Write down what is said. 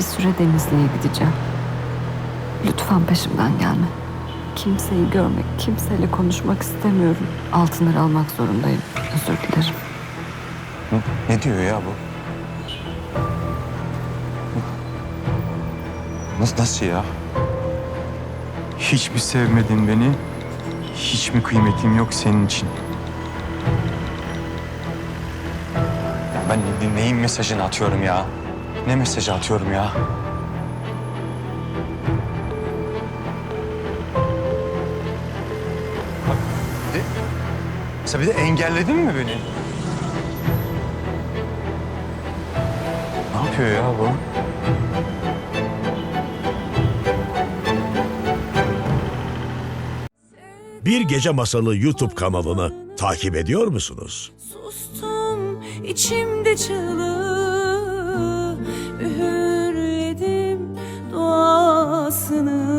Bir süre Denizli'ye gideceğim. Lütfen peşimden gelme. Kimseyi görmek, kimseyle konuşmak istemiyorum. Altınları almak zorundayım. Özür dilerim. Ne diyor ya bu? Nasıl, nasıl ya? Hiç mi sevmedin beni? Hiç mi kıymetim yok senin için? Ya ben ne- neyin mesajını atıyorum ya? Ne mesajı atıyorum ya? Bir de, mesela bir de engelledin mi beni? Ne yapıyor ya bu? Bir Gece Masalı YouTube kanalını takip ediyor musunuz? Sustum içimde çığlık havasını